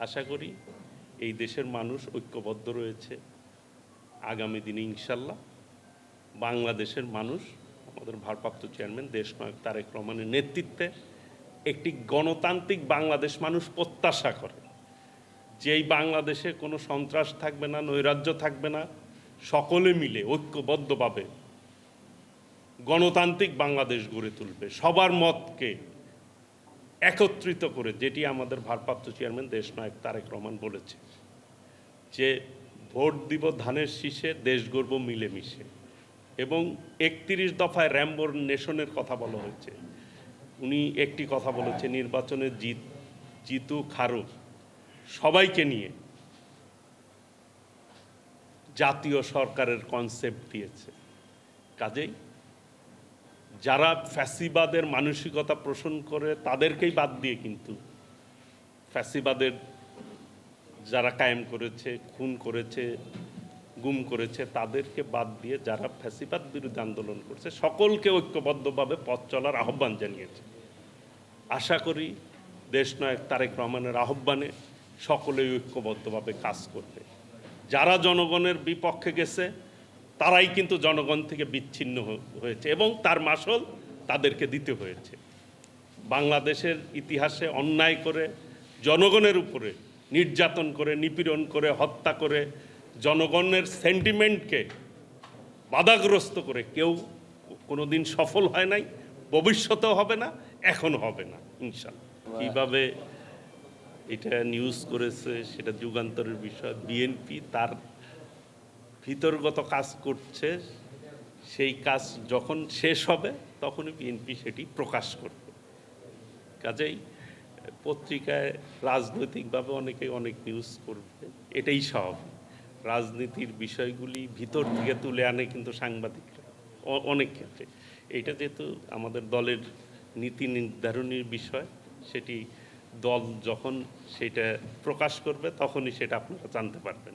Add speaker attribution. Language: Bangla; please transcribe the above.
Speaker 1: আশা করি এই দেশের মানুষ ঐক্যবদ্ধ রয়েছে। আগামী দিনে ইনশাল্লাহ বাংলাদেশের মানুষ, আমাদের ভারপ্রাপ্ত চেয়ারম্যান দেশনায়ক তারেক রহমানের নেতৃত্বে একটি গণতান্ত্রিক বাংলাদেশ মানুষ প্রত্যাশা করে। যেই বাংলাদেশে কোনো সন্ত্রাস থাকবে না, নৈরাজ্য থাকবে না, সকলে মিলে ঐক্যবদ্ধভাবে গণতান্ত্রিক বাংলাদেশ গড়ে তুলবে। সবার মতকে একত্রিত করে, যেটি আমাদের ভারপ্রাপ্ত চেয়ারম্যান দেশনায়ক তারেক রহমান বলেছে, যে ভোট দিব ধানের শীষে, দেশ গর্ব মিলেমিশে। এবং একত্রিশ দফায় র্যাম্বোর নেশনের কথা বলা হয়েছে। উনি একটি কথা বলেছে নির্বাচনে জিত জিতু খারু সবাইকে নিয়ে জাতীয় সরকারের কনসেপ্ট দিয়েছে। কাজেই যারা ফ্যাসিবাদের মানসিকতা পোষণ করে, তাদেরকেই বাদ দিয়ে কিন্তু ফ্যাসিবাদের যারা কায়েম করেছে, খুন করেছে, গুম করেছে, তাদেরকে বাদ দিয়ে যারা ফ্যাসিবাদ বিরুদ্ধে আন্দোলন করছে, সকলকে ঐক্যবদ্ধভাবে পথ চলার আহ্বান জানিয়েছে। আশা করি দেশনায়ক তারেক রহমানের আহ্বানে সকলেই ঐক্যবদ্ধভাবে কাজ করবে। যারা জনগণের বিপক্ষে গেছে তারাই কিন্তু জনগণ থেকে বিচ্ছিন্ন হয়েছে এবং তার মাসল তাদেরকে দিতে হয়েছে। বাংলাদেশের ইতিহাসে অন্যায় করে, জনগণের উপরে নির্যাতন করে, নিপীড়ন করে, হত্যা করে, জনগণের সেন্টিমেন্টকে বাধাগ্রস্ত করে কেউ কোনোদিন সফল হয় নাই, ভবিষ্যতেও হবে না, এখন হবে না, ইনশাল্লাহ। কীভাবে এটা নিউজ করেছে, সেটা যুগান্তরের বিষয়। বিএনপি তার ভিতরগত কাজ করছে, সেই কাজ যখন শেষ হবে, তখনই বিএনপি সেটি প্রকাশ করবে। কাজেই পত্রিকায় রাজনৈতিকভাবে অনেকে অনেক নিউজ করবে, এটাই স্বাভাবিক। রাজনীতির বিষয়গুলি ভিতর থেকে তুলে আনে কিন্তু সাংবাদিকরা অনেক ক্ষেত্রে। এইটা যেহেতু আমাদের দলের নীতি নির্ধারণীর বিষয়, সেটি দল যখন সেটা প্রকাশ করবে, তখনই সেটা আপনারা জানতে পারবেন।